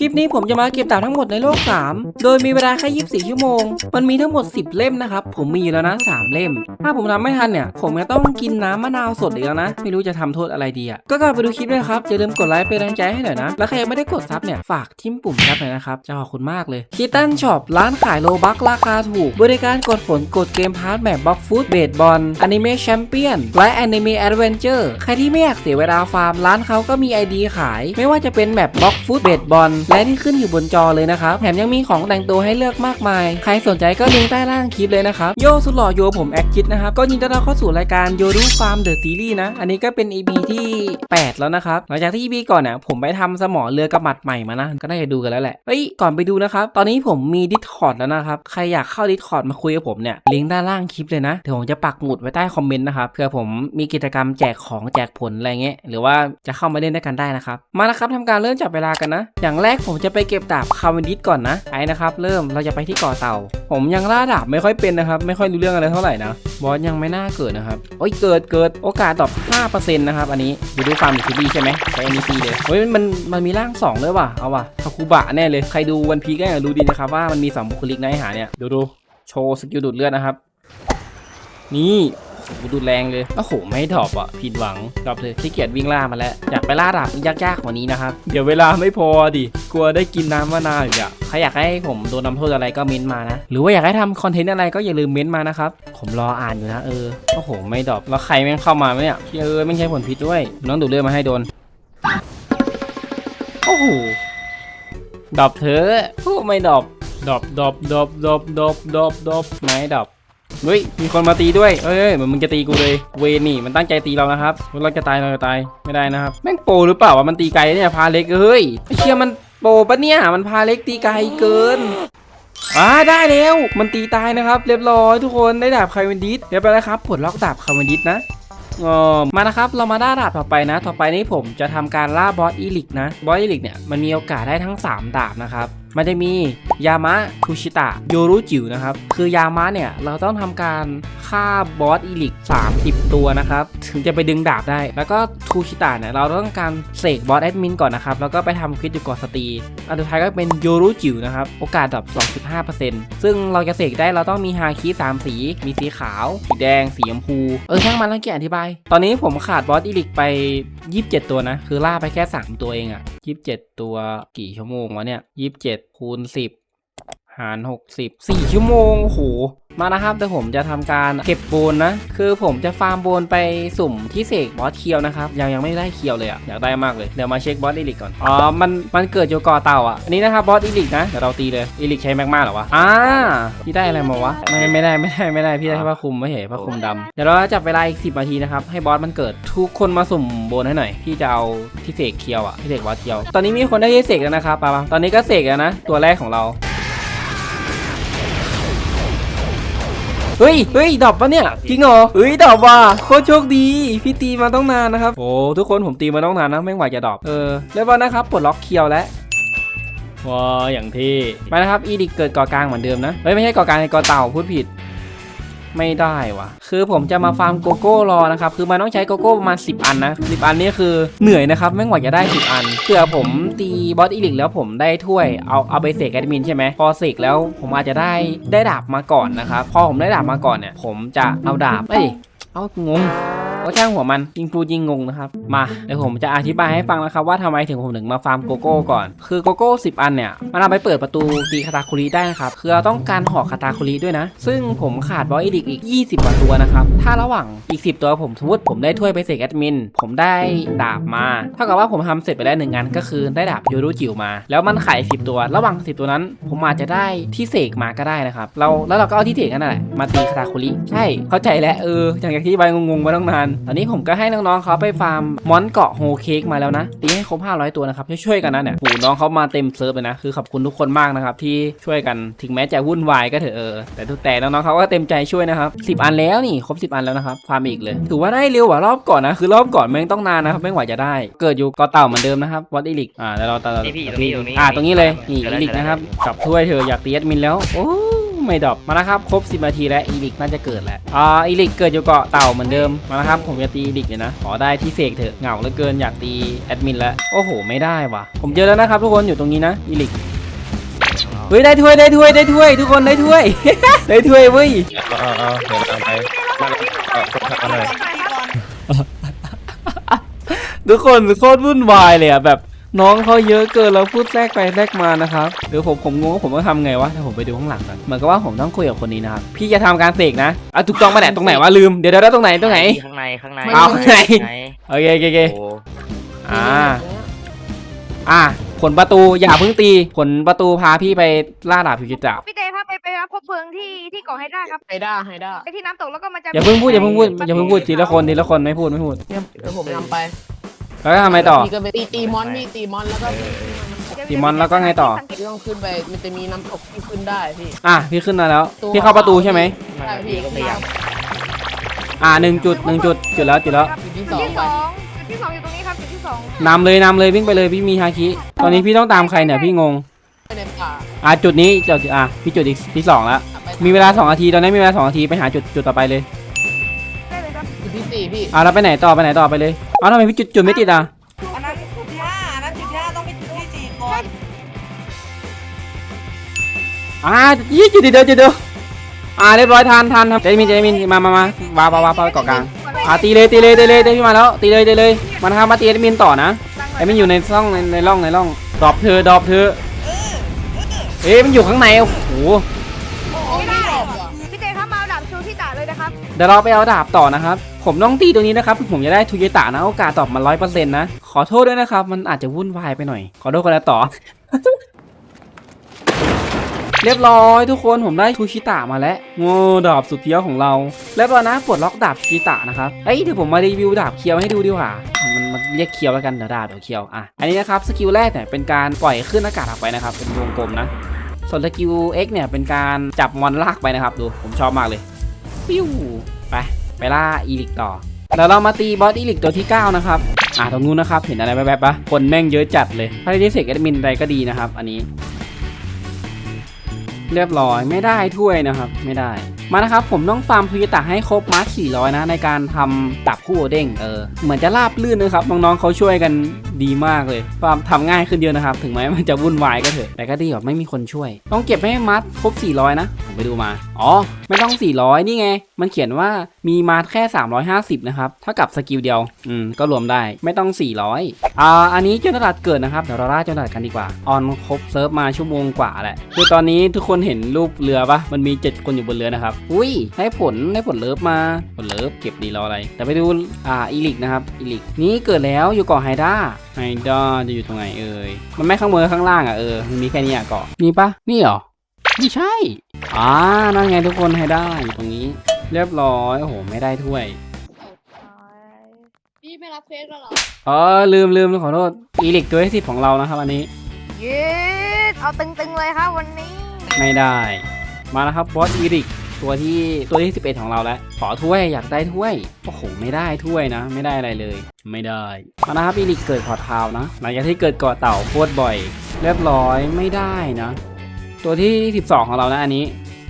คลิปนี้ผมจะมาเก็บดาบทั้งหมดในโลก 3 โดยมีเวลาแค่24 ชั่วโมง มันมีทั้งหมด 10 เล่มนะครับ ผมมีอยู่แล้วนะ 3 เล่ม ถ้าผมทำไม่ทันเนี่ย ผมจะต้องกินน้ำมะนาวสดอีกแล้วนะ ไม่รู้จะทำโทษอะไรดีอะ ก็ก่อนไปดูคลิปด้วยครับ อย่าลืมกดไลค์เป็นแรงใจให้หน่อยนะ แล้วใครยังไม่ได้กดซับเนี่ย ฝากทิมปุ่มซับหน่อยนะครับ จะขอบคุณมากเลยคิตันช็อปร้านขายโลบักราคาถูก บริการกดผลกดเกมพาร์ทแบบบล็อกฟูดเบดบอลอนิเมะแชมเปี้ยนและอนิเมะแอดเวนเจอร์ใครที่ไม่อยากเสียเวลาฟาร์มร้านเขาก็มี ID ขาย ไม่ว่าจะเป็นแบบบ็อกฟูดเบดบอลและที่ขึ้นอยู่บนจอเลยนะครับแถมยังมีของแต่งตัวให้เลือกมากมาย ใครสนใจก็ลิงก์ใต้ล่างคลิปเลยนะครับโยสุดหล่อโยผมแอคคิดนะครับก็ยินดีต้อนรับเข้าสู่รายการโยรูฟาร์มเดอะซีรีส์นะ อันนี้ก็เป็น EP ที่ 8 แล้วนะครับ หลังจากที่ EP ก่อนเนี่ยผมไปทำสมอเรือกระหมัดใหม่มานะ ก็น่าจะดูกันแล้วแหละเฮ้ยก่อนไปดูนะครับ ตอนนี้ผมมี Discord แล้วนะครับใครอยากเข้า Discord มาคุยกับผมเนี่ยลิงก์ด้านล่างคลิปเลยนะเดี๋ยวผมจะปักหมุดไว้ใต้คอมเมนต์นะครับเพื่อผมมีกิจกรรมแจกของแจกผลอะไรเงี้ยหรือว่าจะเข้ามาเล่นด้วยกันได้นะครับมานะครับทำการเริ่มจับเวลากันนะ อย่างแรกผมจะไปเก็บดาบคาวนดิสก่อนนะไอ้นะครับเริ่มเราจะไปที่เกาะเต่า ผมยังล่าดาบไม่ค่อยเป็นนะครับ ไม่ค่อยรู้เรื่องอะไรเท่าไหร่นะบอสยังไม่น่าเกิดนะครับโอ้ยเกิดเกิดโอกาสตอบ5%นะครับอันนี้ดูดูฟาร์มซีรีใช่ไหมใช้ NPC เลยเฮ้ยมันมันมีร่าง2ด้วยว่ะเอาว่ะทาคุบะแน่เลยใครดูวันพีก็อยากรู้ดีนะครับว่ามันมีสองบุคลิกในอ้หาเนี่ยดูดูโชว์สกิลดูดเลือดนะครับนี่ กูดูแรงเลยโอ้โหไม่ตอบอะผิดหวังตอบเลยขี้เกียจวิ่งล่ามาแล้ว อยากไปล่าดาบยากๆกว่านี้นะครับ เดี๋ยวเวลาไม่พอดิกลัวได้กินน้ำมะนาวอีกอะใครอยากให้ผมโดนนำโทษอะไรก็เม้นมานะ หรือว่าอยากให้ทำคอนเทนต์อะไรก็อย่าลืมเม้นมานะครับ ผมรออ่านอยู่นะเออโอ้โหไม่ตอบแล้วใครแม่งเข้ามาไหมเนี่ยเออไม่ใช่ผลผิดด้วยน้องดูเรื่องมาให้โดนโอ้โหดอบเธอผู้ไม่ดรอบดอบดอบดอบดอบดอบดอบไม่ดอบ เฮ้ย มีคนมาตีด้วย เอ้ยเหมือนมึงจะตีกูเลย เวนี่มันตั้งใจตีเรานะครับเราจะตายเราจะตายไม่ได้นะครับ แม่งโปรหรือเปล่าวะมันตีไกลเนี่ยพาเล็กเฮ้ยไอเชี่ยมันโปรปะเนี่ยมันพาเล็กตีไกลเกินอ่าได้แล้วมันตีตายนะครับ เรียบร้อยทุกคนได้ดาบคาเวนดิสเรียบร้อยแล้วครับปลดล็อกดาบคาเวนดิสนะเออมานะครับเรามาล่าดาบต่อไปนะ ต่อไปนี้ผมจะทำการล่าบอสอีลิกนะบอสอีลิกเนี่ยมันมีโอกาสได้ทั้ง 3 ดาบนะครับมันจะมียามะทูชิตะโยรุจิ๋วนะครับ คือยามะเนี่ยเราต้องทำการฆ่าบอสอีลิก 30 ตัวนะครับ ถึงจะไปดึงดาบได้ แล้วก็ทูชิตะเนี่ยเราต้องการเสกบอสแอดมินก่อนนะครับ แล้วก็ไปทำควิดอยู่ก่อสตี อันสุดท้ายก็เป็นโยรุจิ๋วนะครับ โอกาสดรอป25%ซึ่งเราจะเสกได้เราต้องมีฮาคิ3สี มีสีขาว สีแดง สีชมพู เออช่างมันแล้วเกียอธิบาย ตอนนี้ผมขาดบอสอีลิกไป 27 ตัวนะ คือล่าไปแค่ 3 ตัวเองอะ 27 ตัวกี่ชั่วโมงวะเนี่ย 27คูณ10 หาร 60 4 ชั่วโมงโอ้โหมานะครับแต่ผมจะทำการเก็บโบนนะ คือผมจะฟาร์มโบนไปสุ่มที่เสกบอสเคียวนะครับยังยังไม่ได้เคียวเลยอะอยากได้มากเลย เดี๋ยวมาเช็คบอสอีลิกก่อน อ๋อ มันมันเกิดอยู่กอเต่าอะอันนี้นะครับบอสอีลิกนะ เดี๋ยวเราตีเลยอีลิกใช้แมกมาหรอวะ อ่าพี่ได้อะไรมาวะ ไม่ไม่ได้ไม่ได้ไม่ได้พี่ได้ผ้าคลุมไม่เห็นผ้าคลุมดำเดี๋ยวเราจับเวลาอีก10นาทีนะครับให้บอสมันเกิดทุกคนมาสุ่มโบนให้หน่อยพี่จะเอาที่เสกเคียวอะที่เสกบอสเคียว ตอนนี้มีคนได้ที่เสกแล้วนะครับปะปะตอนนี้ก็เสกแล้วนะตัวแรกของเรา เฮ้ยเฮ้ยดรอปปะเนี่ยจริงเหรอเฮ้ยดรอปว่ะโคตรโชคดีพี่ตีมาต้องนานนะครับโอ้ทุกคนผมตีมาต้องนานนะไม่ไหวจะดรอปเออเรียบร้อยนะครับปลดล็อกเคียวแล้วว้าอย่างที่ไปนะครับอีดิกเกิดก่อกลางเหมือนเดิมนะเฮ้ยไม่ใช่ก่อกลางในก่อเต่าพูดผิด ไม่ได้วะคือผมจะมาฟาร์มโกโก้รอนะครับ คือมันต้องใช้โกโก้ประมาณ 10 อันนะ10อันนี้คือเหนื่อยนะครับไม่หวจะได้ 10 อันเผื่อผมตีบอสอีลิกแล้วผมได้ถ้วยเอาเอาไปเสกแอดมินใช่ไหมพอเสกแล้วผมอาจจะได้ได้ดาบมาก่อนนะครับ พอผมได้ดาบมาก่อนเนี่ย ผมจะเอาดาบเอ้ย เอางง ก็ช่างหัวมันยิงปูยิงงงนะครับ มาเดี๋ยวผมจะอธิบายให้ฟังนะครับว่าทำไมถึงผมถึงมาฟาร์มโกโก้ก่อน คือโกโก้10อันเนี่ยมันเอาไปเปิดประตูตีคาตาคุริได้นะครับคือเราต้องการหอกคาตาคุริด้วยนะ ซึ่งผมขาดบอสอีดิกอีก 20กว่าตัวนะครับ ถ้าระหว่างอีก 10 ตัวผมสมมติผมได้ถ้วยไปเสกแอดมิน ผมได้ดาบมา เท่ากับว่าผมทำเสร็จไปแล้วหนึ่งงานก็คือได้ดาบยูรุจิ๋วมา แล้วมันไขาย10 ตัว ระหว่าง 10 ตัวนั้น ผมอาจจะได้ที่เสกมาก็ได้นะครับเราแล้วเราก็เอาที่เสกนั่นแหละมาตีคาตาคุริใช่เข้าใจแล้วเอออย่างที่ใบงงๆมาตั้งนานตอนนี้ผมก็ให้น้องๆเขาไปฟาร์มมอนเกาะโฮเค้กมาแล้วนะ ตีให้ครบ 500 ตัวนะครับ ช่วยๆกันนะเนี่ยโหน้องเขามาเต็มเซิร์ฟเลยนะ คือขอบคุณทุกคนมากนะครับที่ช่วยกัน ถึงแม้จะวุ่นวายก็เถอะเออ แต่ทุกแต่น้องๆเขาก็เต็มใจช่วยนะครับ10อันแล้วนี่ครบ10อันแล้วนะครับ ฟาร์มอีกเลย ถือว่าได้เร็วกว่ารอบก่อนนะ คือรอบก่อนแม่งต้องนานนะครับไม่ไหวจะได้ เกิดอยู่เกาะเต่าเหมือนเดิมนะครับวอตอีลิก อ่าแล้วเราตนี่พี่ตรงนี้ตรงนี้ อ่าตรงนี้เลยนี่เกิดอีอะไรลิกเกิดอะไรนะครับกับถ้วยเธออยากตีแอดมินแล้ว โอ้ ไม่ดรอปมาแล้วครับครบ 10นาทีแล้วอีลิกน่าจะเกิดแล้วอ่าอีลิกเกิดอยู่เกาะเต่าเหมือนเดิมมาแล้วครับผมจะตีอีลิกเลยนะขอได้ที่เสกเถอะเหงาเหลือเกินอยากตีแอดมินแล้วโอ้โห ไม่ได้ว่ะผมเจอแล้วนะครับทุกคนอยู่ตรงนี้นะอีลิกเฮ้ยได้ถ้วยได้ถ้วยได้ถ้วย ทุกคนได้ถ้วย ได้ถ้วยเว้ยเอาเอาเอาเดี๋ยวเอาไปมาเลยเอาคนทำหน่อยทุกคนโคตรวุ่นวายเลยอะแบบ น้องเขาเยอะเกินแล้วพูดแทรกไปแทรกมานะครับเดี๋ยวผมผมงงว่าผมต้องทำไงวะถ้าผมไปดูข้างหลังกันเหมือนกับว่าผมต้องคุยกับคนนี้นะครับพี่จะทำการเสกนะอะถูกต้องมาแหละตรงไหนวะลืมเดี๋ยวเดี๋ยวเดี๋ยวตรงไหนตรงไหน ข้างในข้างในเอาข้างในไหนโอเคโอเคโอเคโอ้อ่าอะผลประตูอย่าเพิ่งตี ผลประตูพาพี่ไปล่าดาบพิจิตรพี่เต้ครับไปไปรับพบเพลิงที่ที่เกาะไฮด้าครับไฮด้าไฮด้าไปที่น้ำตกแล้วก็มันจะอย่าเพิ่งพูดอย่าเพิ่งพูดอย่าเพิ่งพูดทีละคนทีละคนไม่พูดไม่พูดเดี๋ยวผมนำไป แล้วก็ทำไงต่อพี่ก็ไปตีตีมอนพี่ตีมอนแล้วก็ตีมอนแล้วก็ไงต่อ พี่ต้องขึ้นไปมันจะมีน้ำตกที่ขึ้นได้พี่อะพี่ขึ้นมาแล้ว พี่เข้าประตูใช่ไหมใช่พี่ก็พยายามอะหนึ่งจุดหนึ่งจุดจุดแล้วจุดแล้วจุดที่จุสดองที่ไปสองจุดที่สองอยู่ตรงนี้ครับจุดที่สองนำเลยนำเลยวิ่งไปเลยพี่มีฮาคิ ตอนนี้พี่ต้องตามใครเนี่ยพี่งง ไปในป่าอะจุดนี้จุดอะพี่จุดอีกที่สองแล้ว ไปมีเวลาสองนาทีตอนนี้มีเวลาสองนาทีไปหาจุดจุดต่อไปเลย พี่อะแล้วไปไหนต่อไปไหนต่อไปเลยเอ้าทำไมพี่จุดจุดไม่ติดอะอันนั้นจุดที่ห้าอันนั้นจุดที่ห้าต้องเป็นจุดที่สี่ก่อนอะยี่จุดเดียวจุดเดียวอะเรียบร้อยทานทานครับเจมินเจมินมามามาวาวาวาวไปเกาะกลางอะตีเลยตีเลยตีเลยตีพี่มาแล้วตีเลยตีเลยมานะครับมาตีเอมินต่อนะไอ้มินอยู่ในร่องในในร่องในร่องดรอปเธอดรอปเธอเอ๊ะมันอยู่ข้างในโอ้โห เดี๋ยวเราไปเอาดาบต่อนะครับ ผมต้องตีตัวนี้นะครับผมจะได้ทูเยตะนะโอกาสตอบมันร้อยเปอร์เซ็นต์นะ ขอโทษด้วยนะครับ มันอาจจะวุ่นวายไปหน่อย ขอโทษกันแล้วต่อ เรียบร้อยทุกคนผมได้ทูชิตะมาแล้วโง่ดาบสุดเที้ยวของเราเรียบร้อยนะปลดล็อกดาบทูชิตะนะครับเอ้ยเดี๋ยวผมมารีวิวดาบเคียวให้ดูดีกว่ามันมันเรียกเคียวแล้วกันเดี๋ยวดาบเดี๋ยวเคียวอะอันนี้นะครับสกิลแรกเนี่ยเป็นการปล่อยขึ้นอากาศออกไปนะครับเป็นวงกลมนะส่วนสกิล X เนี่ยเป็นการจับมอนลากไปนะครับ ดูผมชอบมากเลย ปิ้วไปไปล่าอีลิกต่อแล้วเรามาตีบอสอีลิกตัวที่ 9 นะครับ อ่าตรงนู้นนะครับ เห็นอะไรแป๊บๆปะคนแม่งเยอะจัดเลยถ้าได้เสกแอดมินใดก็ดีนะครับ อันนี้ เรียบร้อยไม่ได้ถ้วยนะครับ ไม่ได้ มานะครับ ผมต้องฟาร์มพุยตะให้ครบมาร์ค400 นะ ในการทำตับคู่โอเด้งเออเหมือนจะราบลื่นนะครับน้องๆเขาช่วยกัน ดีมากเลยฟาร์มทำง่ายขึ้นเยอะนะครับ ถึงแม้มันจะวุ่นวายก็เถอะ แต่ก็ดีกว่าไม่มีคนช่วย ต้องเก็บให้มัดครบ 400 นะ ผมไปดูมา อ๋อ ไม่ต้อง 400 นี่ไง มันเขียนว่ามีมาร์คแค่ 350 นะครับ เท่ากับสกิลเดียว อืม ก็รวมได้ ไม่ต้อง 400 อ่า อันนี้เจ้าตลาดเกิดนะครับ เดี๋ยวเราล่าเจ้าตลาดกันดีกว่า ออนครบเซิร์ฟมาชั่วโมงกว่าแหละ คือตอนนี้ทุกคนเห็นรูปเรือปะมันมี 7 คนอยู่บนเรือนะครับ อุ้ยได้ผล ได้ผลเลิฟมา ผลเลิฟเก็บดีรออะไร แต่ไปดู อ่า อีลิกนะครับ อีลิก นี้เกิดแล้วอยู่เกาะไฮด้า ไฮด้าจะอยู่ตรงไหนเอ่ย มันไม่ข้างบนข้างล่างอะเออ มันมีแค่นี้อะเกาะนี่ปะนี่เหรอ ไม่ใช่ อ่า นั่นไงทุกคนไฮด้าอยู่ตรงนี้ เรียบร้อย โอ้โห ไม่ได้ถ้วย พี่ไม่รับเฟซแล้วเหรออ๋อ ลืมลืมขอโทษ อีลิกตัวที่สิบของเรานะครับอันนี้ เย้เอาตึงๆเลยครับวันนี้ ไม่ได้ มาแล้วครับบอสอีริกตัวที่ตัวที่ 11 ของเราแล้ว ขอถ้วยอยากได้ถ้วย โอ้โห ไม่ได้ถ้วยนะ ไม่ได้อะไรเลย ไม่ได้มานะครับอีริกเกิดขอเท้านะ หลังจากที่เกิดเก่อเต่าโคตรบ่อย เรียบร้อยไม่ได้นะ ตัวที่ 12 ของเรานะอันนี้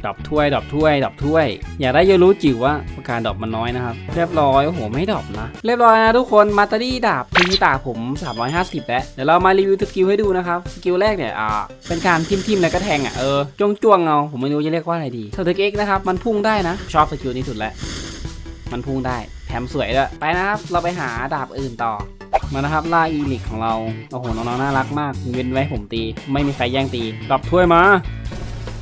ดอปถ้วยดอปถ้วยดอปถ้วย อยากได้เยอรู้จิ๋วว่าโอกาสดอปมันน้อยนะครับ เรียบร้อยโอ้โหไม่ดอปนะ เรียบร้อยนะทุกคนมาตารี่ดาบทีตาผม 350 แล้วเดี๋ยวเรามารีวิวสกิลให้ดูนะครับสกิลแรกเนี่ยอ่าเป็นการทิมทิมๆแล้วก็แทงอะเออจ้วงจ้วงๆเอาผมไม่รู้จะเรียกว่าอะไรดีสเต็กเอ็กนะครับมันพุ่งได้นะชอบสกิลนี้สุดแล้วมันพุ่งได้ แถมสวยด้วย ไปนะครับ เราไปหาดาบอื่นต่อ มานะครับล่าอีลิกของเรา โอ้โห น้องๆ น่ารักมากเว้นไว้ผมตี ไม่มีใครแย่งตีดรอปถ้วยมา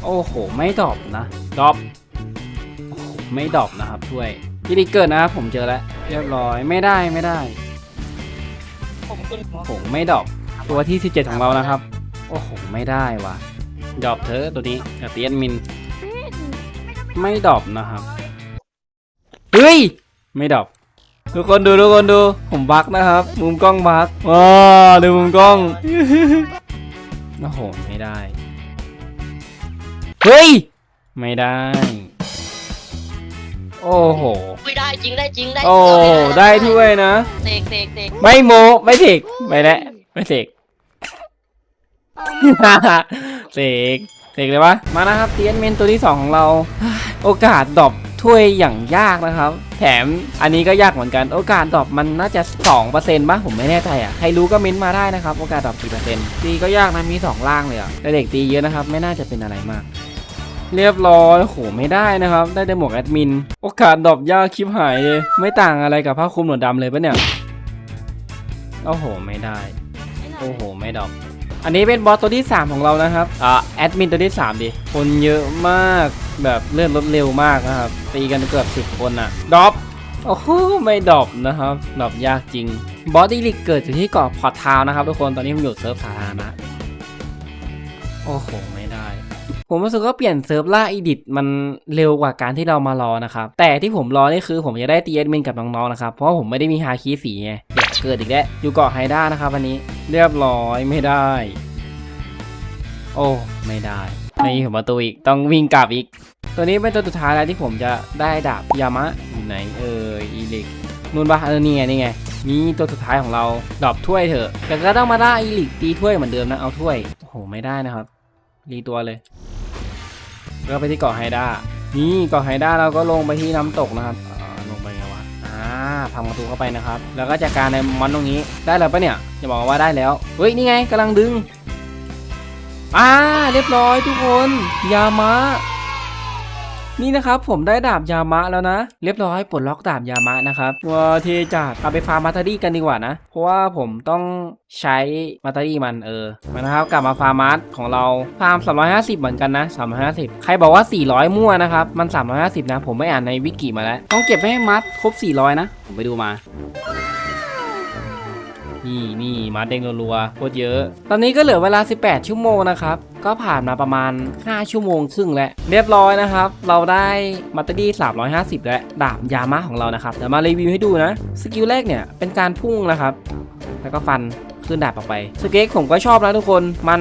โอ้โห ไม่ดรอปนะดรอปโอ้โหไม่ดรอปนะครับถ้วยอีลิกเกิดนะครับผมเจอแล้ว เรียบร้อย ไม่ได้ไม่ได้ ผมขึ้นโอ้โหไม่ดรอปตัวที่ 17 ของเรานะครับ โอ้โห ไม่ได้วะดรอปเธอะตัวนี้กับเตียนมิน ไม่ดรอปนะครับ เฮ้ย ไม่ดรอปทุกคนดูทุกคนดูผมบักนะครับ มุมกล้องบักว้าดูมุมกล้องโอ้โหไม่ได้ เฮ้ย ไม่ได้ โอ้โหไม่ได้จริงได้จริงได้โอ้ได้ถ้วยนะเตกเตกเตกไม่โมไม่เสกไปแล้วไม่เสกเสกเสกเลยวะมานะครับเตียนเมนตัวที่2ของเรา โอกาสดรอป ถ้วยอย่างยากนะครับ แถมอันนี้ก็ยากเหมือนกัน โอกาสดรอปมันน่าจะ 2%ป่ะผมไม่แน่ใจอะใครรู้ก็เม้นต์มาได้นะครับ โอกาสดรอปกี่เปอร์เซ็นต์ตีก็ยากนะมีสองล่างเลยอะแต่เด็กตีเยอะนะครับ ไม่น่าจะเป็นอะไรมาก เรียบร้อยโหไม่ได้นะครับ ได้แต่หมวกแอดมิน โอกาสดรอปยากคลิปหายเลยไม่ต่างอะไรกับผ้าคลุมหนวดดำเลยปะเนี่ยโอ้โห ไม่ได้ โอ้โห ไม่ดรอป อันนี้เป็นบอสตัวที่ 3 ของเรานะครับอ่าแอดมินตัวที่ 3 ดิ คนเยอะมากแบบเลื่อนรถเร็วมากนะครับ ตีกันเกือบ 10 คนอะดรอปโอ้โหไม่ดรอปนะครับดรอปยากจริง บอสดีลิกเกิดอยู่ที่เกาะพอร์ตทาวน์นะครับทุกคนตอนนี้ผมอยู่เซิร์ฟสาธารณะโอ้โหไม่ได้ ผมรู้สึกว่าเปลี่ยนเซิร์ฟล่าอีดิทมันเร็วกว่าการที่เรามารอนะครับ แต่ที่ผมรอนี่คือผมจะได้ตีเอดมินกับน้องๆนะครับ เพราะว่าผมไม่ได้มีฮาคีสีไงเด็ กเกิดอีกแล้วอยู่เกาะไฮด้านะครับวันนี้เรียบร้อยไม่ได้ โอ้ไม่ได้นี่ผมประตูอีกต้องวิ่งกลับอีก ตัวนี้เป็นตัวสุดท้ายแล้วที่ผมจะได้ดาบยามะอยู่ไหนเอออีลิกนู่นปะเออนี่ไงนี่ไงนี่ตัวสุดท้ายของเราดอปถ้วยเถอะแต่ก็ต้องมาได้อีลิกตีถ้วยเหมือนเดิมนะเอาถ้วยโอ้โหไม่ได้นะครับรีตัวเลยก็ไปที่เกาะไฮด้านี่เกาะไฮด้าเราก็ลงไปที่น้ำตกนะครับ พังประตูเข้าไปนะครับ แล้วก็จัดการในมอนตรงนี้ได้แล้วปะเนี่ยจะบอกว่าได้แล้วเฮ้ยนี่ไงกำลังดึงอ่าเรียบร้อยทุกคนยามะ นี่นะครับผมได้ดาบยามะแล้วนะ เรียบร้อยปลดล็อกดาบยามะนะครับว้าเทจัดเอาไปฟาร์มมาตารี่กันดีกว่านะ เพราะว่าผมต้องใช้มาตารี่มันเออมานะครับกลับมาฟาร์มัสของเราฟาร์ม 350 เหมือนกันนะ 350 ใครบอกว่า 400 มั่วนะครับ มัน 350 นะ ผมไม่อ่านในวิกิมาแล้ว ต้องเก็บให้มัดครบ 400 นะ ผมไปดูมา นี่นี่มาเด้งรัวๆโคตรเยอะ ตอนนี้ก็เหลือเวลา 18 ชั่วโมงนะครับ ก็ผ่านมาประมาณ 5 ชั่วโมงครึ่งแล้ว เรียบร้อยนะครับ เราได้มัตเตอรี่350 และดาบยามะของเรานะครับ เดี๋ยวมารีวิวให้ดูนะ สกิลแรกเนี่ยเป็นการพุ่งนะครับ แล้วก็ฟันขึ้นดาบออกไป สเก็กผมก็ชอบนะทุกคน มัน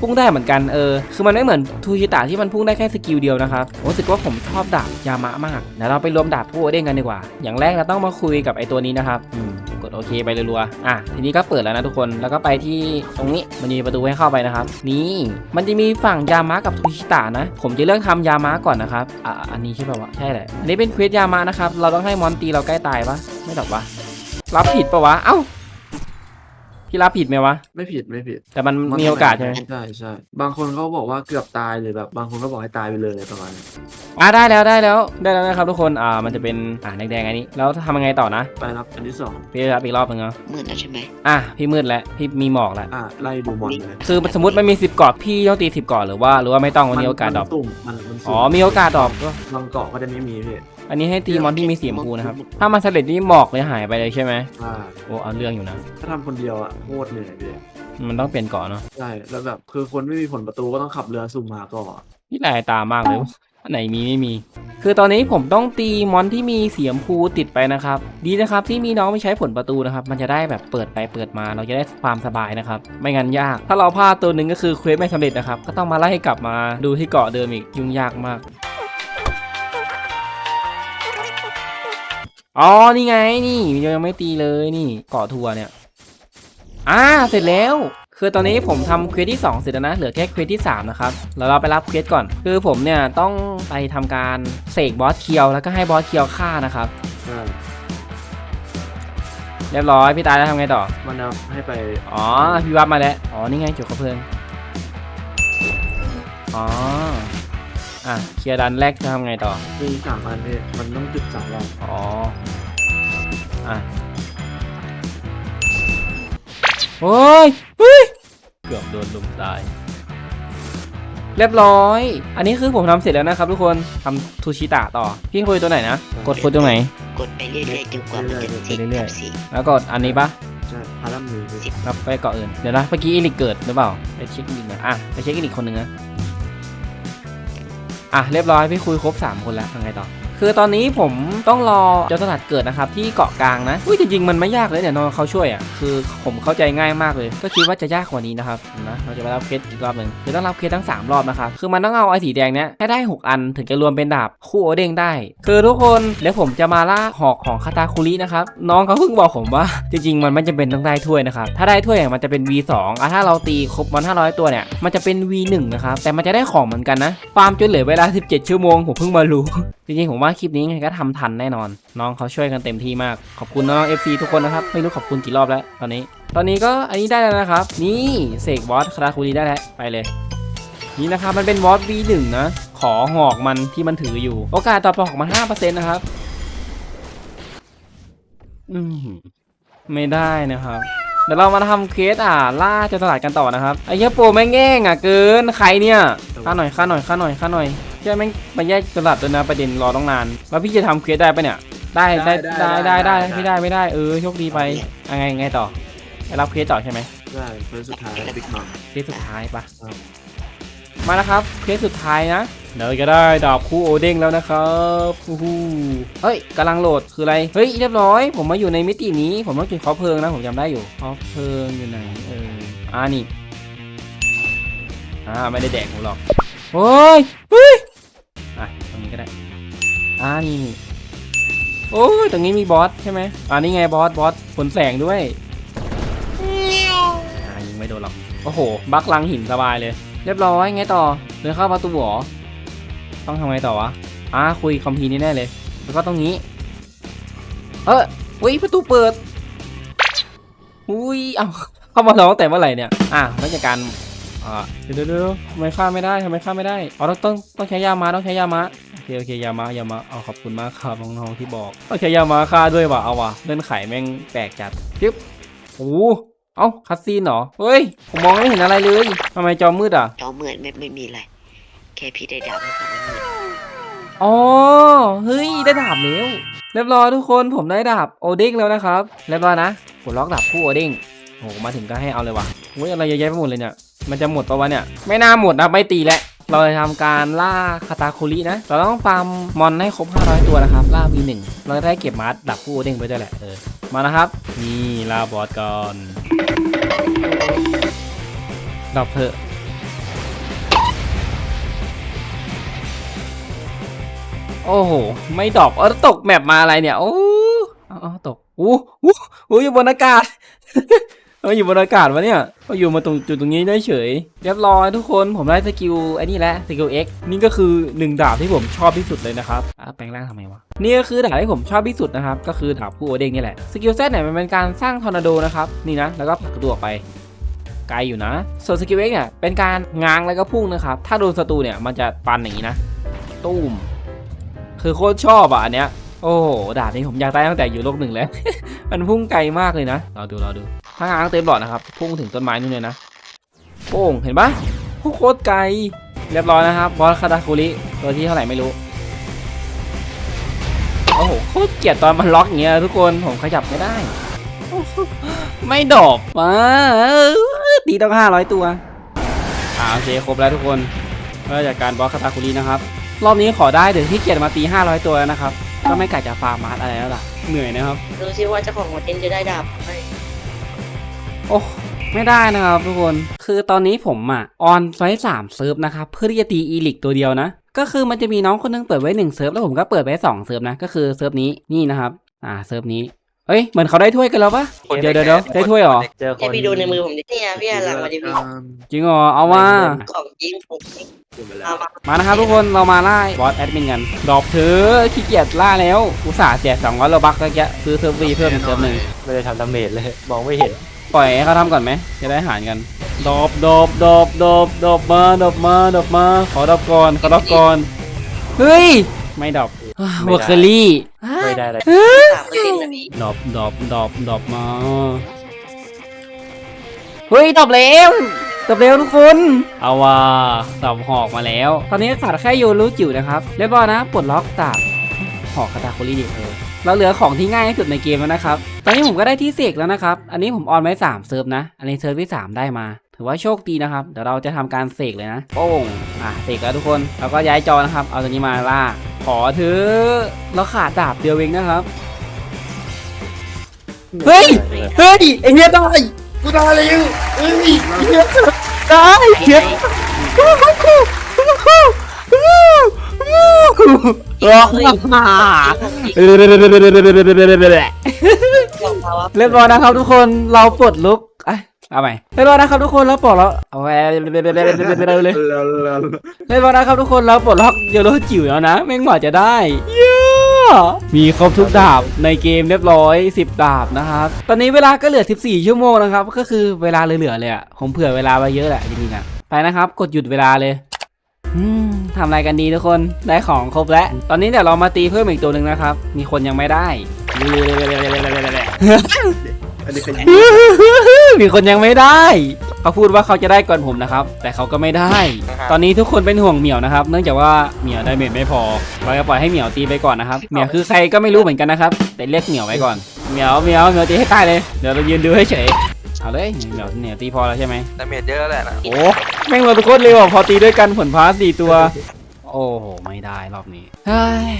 พุ่งได้เหมือนกันเออ คือมันไม่เหมือนทูชิตะที่มันพุ่งได้แค่สกิลเดียวนะครับผมรู้สึกว่าผมชอบดาบยามะมากเดี๋ยวเราไปรวมดาบผู้เด้งกันดีกว่า อย่างแรกเราต้องมาคุยกับไอตัวนี้นะครับอืม โอเคไปรัวๆอะทีนี้ก็เปิดแล้วนะทุกคนแล้วก็ไปที่ตรงนี้มันจะมีประตูให้เข้าไปนะครับ นี่มันจะมีฝั่งยามะกับทูชิตะนะ ผมจะเลือกทำยามะก่อนนะครับอะอันนี้ใช่ป่าวะใช่แหละอันนี้เป็นเควสยามะนะครับเราต้องให้มอนตีเราใกล้ตายปะไม่ตอบวะรับผิดปะวะเอ้า พี่รับผิดไหมวะ ไม่ผิดไม่ผิดแต่มันมีโอกาสใช่ไหมใช่ใช่บางคนเขาบอกว่าเกือบตายหรือแบบ บางคนก็บอกให้ตายไปเลยประมาณนั้นอ่าได้แล้วได้แล้วได้แล้วนะครับทุกคนอ่ามันจะเป็นอ่าแดงๆอันนี้ แล้วทำยังไงต่อนะไปรับอันที่สองพี่รับอีกรอบหนึงเนาะมืดแล้วใช่ไหมอะพี่มืดแล้วพี่มีหมอกแล้วอะไล่ดูมอนเลยคือสมมติมันมี 10เกาะพี่ต้องตี10เกาะหรือว่าหรือว่าไม่ต้องวันนี้โอกาสดรอปมันสุ่มมันมันอ๋สุ่อมมีโอกาสดรอปก็บางเกาะก็จะไม่มีพี่ อันนี้ให้ตีมอนที่มีสีชมพูนะครับ ถ้ามันสำเร็จนี่หมอกเลยหายไปเลยใช่ไหมใช่โอ้เอาเรื่องอยู่นะ ถ้าทำคนเดียวอะโคตรเหนื่อยพี่มันต้องเปลี่ยนเกาะเนาะใช่แล้วแบบคือคนไม่มีผลประตูก็ต้องขับเรือสุ่มหาเกาะพี่ลายตามากเลยว่าอันไหนมีไม่มี คือตอนนี้ผมต้องตีมอนที่มีสีชมพูติดไปนะครับ ดีนะครับที่มีน้องไม่ใช้ผลประตูนะครับ มันจะได้แบบเปิดไปเปิดมา เราจะได้ความสบายนะครับ ไม่งั้นยาก ถ้าเราพลาดตัวหนึ่งก็คือเควสไม่สำเร็จนะครับ ก็ต้องมาไล่กลับมาดูที่เกาะเดิมอีกยุ่งยากมาก อ๋อ นี่ไง นี่ยังไม่ตีเลยนี่เกาะทัวร์เนี่ย อ่า เสร็จแล้ว คือตอนนี้ผมทำเควสที่ 2 เสร็จแล้วนะ เหลือแค่เควสที่ 3 นะครับแล้วเราไปรับเควสก่อน คือผมเนี่ยต้องไปทำการเสกบอสเคียว แล้วก็ให้บอสเคียวฆ่านะครับใช่เรียบร้อย พี่ตายแล้วทำไงต่อ มันเอาให้ไปอ๋อ พี่วับมาแล้ว อ๋อ นี่ไงจุดกระเพลิง อ๋อ อะเคลียร์ดันแรกจะทำไงต่อ มีสามอันพี่มันต้องจุดสามรอบอ๋อ อะ โอ้ยเฮ้ย เกือบโดนลุมตาย เรียบร้อย อันนี้คือผมทำเสร็จแล้วนะครับทุกคนทำทูชิตะต่อ พี่คุยตัวไหนนะ กดคุยตัวไหน กดไปเรื่อยๆจนกว่ามันจะไปสิบเรื่อยๆกับสี่แล้วกดอันนี้ปะ ใช่พารามีพี่แล้วไปเกาะอื่น เดี๋ยวนะ เมื่อกี้อีลิกเกิดหรือเปล่า ไปเช็คอีลิกหน่อยอะ ไปเช็คอีลิกคนหนึ่งนะ อะเรียบร้อยพี่คุยครบ 3 คนแล้วทำไงต่อ คือตอนนี้ผมต้องรอเจ้าสลัดเกิดนะครับที่เกาะกลางนะอุ้ยจริงๆมันไม่ยากเลยเนี่ยน้องเขาช่วยอะคือผมเข้าใจง่ายมากเลย ก็คิดว่าจะยากกว่านี้นะครับนะเราจะไปรับเคสอีกรอบหนึ่งคือต้องรับเคสทั้ง 3 รอบนะครับคือมันต้องเอาไอ้สีแดงเนี้ยให้ได้ 6 อันถึงจะรวมเป็นดาบคู่โอเด้งได้ คือทุกคนเดี๋ยวผมจะมาล่าหอกของคาตาคุรินะครับน้องเขาเพิ่งบอกผมว่า จริงๆ มันไม่จำเป็นต้องได้ถ้วยนะครับถ้าได้ถ้วยมันจะเป็น V2 อะถ้าเราตีครบมัน500 ตัวเนี่ยมันจะเป็น V1 นะครับแต่มันจะได้ของเหมือนกันนะฟาร์มจนเหลือเวลา 17 ชั่วโมงผมเพิ่งมารู้ จริงๆผมว่าคลิปนี้ไงก็ทำทันแน่นอน น้องเขาช่วยกันเต็มที่มากขอบคุณน้อง FC ทุกคนนะครับ ไม่รู้ขอบคุณกี่รอบแล้วตอนนี้ ตอนนี้ก็อันนี้ได้แล้วนะครับ นี่เสกบอสคาราคูรีได้แล้วไปเลย นี่นะครับมันเป็นบอส V1 นะ ขอหอกมันที่มันถืออยู่ โอกาสต่อบรับของมัน5%นะครับ อืมไม่ได้นะครับเดี๋ยวเรามาทำเคสอะล่าเจาตลาดกันต่อนะครับไอ้เหี้ยโปรแม่งแง่งอะเกินใครเนี่ยค่าหน่อยค่าหน่อยค่าหน่อยค่าหน่อย ใช่แม่งมาแยกตลาดด้วยนะประเด็นรอต้องนาน แล้วพี่จะทำเคสได้ปะเนี่ย ได้ได้ได้ได้ได้ไม่ได้ไม่ได้เออโชคดีไปยังไงไงต่อไปรับเคสต่อใช่ไหมได้เฟิร์สสุดท้ายบิ๊กมัมเคสสุดท้ายปะครับมาแล้วครับเคสสุดท้ายนะเดี๋ยวจะได้ดาบคู่โอเด้งแล้วนะครับอู้หูเฮ้ยกำลังโหลดคืออะไร เฮ้ยเรียบร้อย ผมมาอยู่ในมิตินี้ ผมต้องจุดขอเพลิงนะผมจำได้อยู่ขอเพลิงอยู่ไหนเอออ่านี่อ่าไม่ได้แดกผมหรอกโอ้ยเฮ้ยอะตรงนี้ ก็ได้ อ่านี่นี่โอ้ยตรงนี้มีบอสใช่ไหมอ่านี่ไงบอสบอสผลแสงด้วยอ่ายิงไม่โดนหรอก โอ้โห บักลังหินสบายเลย เรียบร้อยไงต่อเดินเข้าประตูหรอ ต้องทำไงต่อวะ อ่าคุยคอมพีนี่แน่เลย แล้วก็ตรงนี้ เอออุ้ยประตูเปิดอุ้ยเอาเข้ามาร้องแต่เมื่อไหร่เนี่ย อะราชการอ่าเดี๋ยวเดี๋ยวเดี๋ยวทำไมฆ่าไม่ได้ทำไมฆ่าไม่ได้ อ๋อต้องต้องต้องใช้ยามาต้องใช้ยามา โอเคโอเคยามา ยามา เอาขอบคุณมากครับน้องๆที่บอกต้องใช้ยามาฆ่าด้วยว่ะ เอาว่ะเล่นไขแม่งแปลกจัดจิ๊บโอ้โหเอ้าคัสซีนเหรอ เฮ้ย ผมมองไม่เห็นอะไรเลยทำไมจอมืดอะ จอเหมือนไม่ไม่มีอะไร แค่พี่ได้ดาบมาสองหมื่นอ๋อ เฮ้ย ได้ดาบแล้วเรียบร้อยทุกคนผมได้ดาบโอเด้งแล้วนะครับเรียบร้อยนะกดล็อกดาบคู่โอเด้งโอ้โหมาถึงก็ให้เอาเลยว่ะโอ้ยอะไรเยอะแยะไปหมดเลยเนี่ย มันจะหมดปะวะเนี่ย ไม่น่าหมดนะไม่ตีแล้ว เราจะทำการล่าคาตาคุรินะ เราต้องฟาร์มมอนให้ครบ 500 ตัวนะครับ ล่า V1 เราจะได้เก็บมาร์ดดับคู่โอเด้งไปด้วยแหละเออมานะครับ นี่ล่าบอสก่อนดับเถอะโอ้โห ไม่ดอกเออตกแมปมาอะไรเนี่ย โอ้อาเอตกอู้อู้อู้อยู่บนอากาศ เอออยู่บนอากาศวะเนี่ยก็อยู่มาตรงจุดตรงนี้ได้เฉย เรียบร้อยทุกคนผมได้สกิลไอ้นี่แหละสกิล X นี่ก็คือหนึ่งดาบที่ผมชอบที่สุดเลยนะครับอะแปลงร่างทำไมวะนี่ก็คือดาบที่ผมชอบที่สุดนะครับก็คือดาบคู่โอเด้งนี่แหละสกิลเซตเนี่ยมันเป็นการสร้างทอร์นาโดนะครับนี่นะแล้วก็ผลักตัวออกไปไกลอยู่นะ ส่วนสกิล X เนี่ยเป็นการง้างแล้วก็พุ่งนะครับ ถ้าโดนศัตรูเนี่ยมันจะปันอย่างนี้นะ ตุ้ม คือโคตรชอบอะอันเนี้ย โอ้โหดาบนี้ผมอยากได้ตั้งแต่อยู่โลกหนึ่งแล้ว มันพุ่งไกลมากเลยนะ เราดูเราดู ถ้างางเต็มหลอดนะครับ พุ่งถึงต้นไม้นู่นเลยนะโป้งเห็นปะพุ่งโคตรไกล เรียบร้อยนะครับ บอสคาตาคุริตัวที่เท่าไหร่ไม่รู้ โอ้โห โคตรเกลียดตอนมันล็อกอย่างเงี้ยทุกคน ผมขยับไม่ได้ ไม่ดอกมาตีต้องห้าร้อยตัวอ่าโอเคครบแล้วทุกคนก็จากการบอสคาตาคุรินะครับ รอบนี้ขอได้เดี๋ยวที่เกียรมาตี500ตัวแล้วนะครับ ก็ไม่กะจะฟาร์มมาร์ทอะไรแล้วล่ะ เหนื่อยนะครับ ดูซิว่าเจ้าของโมเดลจะได้ดาบไหม โอ้ไม่ได้นะครับทุกคน คือตอนนี้ผมอะออนไว้สามเซิร์ฟนะครับเพื่อที่จะตีอีลิกตัวเดียวนะ ก็คือมันจะมีน้องคนนึงเปิดไว้หนึ่งเซิร์ฟแล้วผมก็เปิดไว้สองเซิร์ฟนะก็คือเซิร์ฟนี้นี่นะครับ อ่าเซิร์ฟนี้เอ้ยเหมือนเขาได้ถ้วยกันแล้วปะเดี๋ยวเดี๋ยวเดี๋ยวได้ถ้วยเหรอเจอคแค่นพี่ดูในมือผมดิเนี่ยพี่หันหลังมาดิพี่จริงเหรอเอาว่า ของจริงผมจริงอยู่ไปแล้วเอามามานะครับทุกคนเรามาล่าบอสแอดมินกันดรอปเธอะขี้เกียจล่าแล้วอุตส่าห์เสียสองร้อยโลบักก็แกซื้อเซิร์ฟฟรีเพิ่มอีกเซิร์ฟหนึ่งไม่ได้ทำดาเมจเลย มองไม่เห็น ปล่อยให้เขาทำก่อนไหมจะได้หารกันดอบดอบดอบดอบดอบมาดอบมาดอบมา ขอดอบก่อนขอดอบก่อนเฮ้ยไม่ดอบไม่ได้วอร์เคอรี่ไม่ได้เลยสามเปอร์เซ็นต์นะพี่ดอบดอบดอบดอบมาเฮ้ยดอบแล้วดอบแล้วทุกคน เอาว่าดอบหอกมาแล้ว ตอนนี้ขาดแค่โยรู้จิ๋วนะครับ เรียบร้อยนะ ปลดล็อกดาบหอกคาตาโคลิดิเออ เราเหลือของที่ง่ายที่สุดในเกมแล้วนะครับ ตอนนี้ผมก็ได้ที่เสกแล้วนะครับ อันนี้ผมออนไว้3เซิร์ฟนะ อันนี้เซิร์ฟที่ 3 ได้มา ถือว่าโชคดีนะครับ เดี๋ยวเราจะทำการเสกเลยนะ โป้ง อะเสกแล้วทุกคนเราก็ย้ายจอนะครับ เอาตัวนี้มาล่า ขอเธอะเราขาดดาบเดียวเองนะครับ เฮ้ย เฮ้ยไอเนี้ยได้ กูได้แล้วเฮ้ยไอ้เนี้ยได้เฮีย ร้องมาเรียบร้อยนะครับทุกคนเราปลดลุกเอ้ยเอาใหม่เรียบร้อยนะครับทุกคนเราปลดแล้วเอาไปเลยแล้วแล้วเรียบร้อยนะครับทุกคนเราปลดล็อกโยโรจิ๋วแล้วนะแม่งว่าจะได้เย้มีครบทุกดาบในเกมเรียบร้อย 10 ดาบนะครับ ตอนนี้เวลาก็เหลือ 14 ชั่วโมงนะครับ ก็คือเวลาเหลือๆเลยอะผมเผื่อเวลาไว้เยอะแหละจริงๆอะไปนะครับ กดหยุดเวลาเลย ทำอะไรกันดีทุกคนได้ของครบแล้ว ตอนนี้เดี๋ยวเรามาตีเพิ่มอีกตัวหนึ่งนะครับ มีคนยังไม่ได้ อันนี้ขยี้มีคนยังไม่ได้ เขาพูดว่าเขาจะได้ก่อนผมนะครับ แต่เขาก็ไม่ได้ ตอนนี้ทุกคนเป็นห่วงเหมียวนะครับ เนื่องจากว่าเหมียวได้เมจไม่พอเราจะปล่อยให้เหมียวตีไปก่อนนะครับเหมียวคือใครก็ไม่รู้เหมือนกันนะครับ แต่เรียกเหมียวไว้ก่อนเหมียวเหมียวเหมียวตีให้ตายเลยเดี๋ยวเรายืนดูให้เฉย เอาเลยเหมียวเหมียวตีพอแล้วใช่ไหมดาเมจเยอะแหละนะโอ้แม่งเราทุกคนเร็วอะพอตีด้วยกันผลพาสสี่ตัว โอ้โหไม่ได้รอบนี้เฮ้ย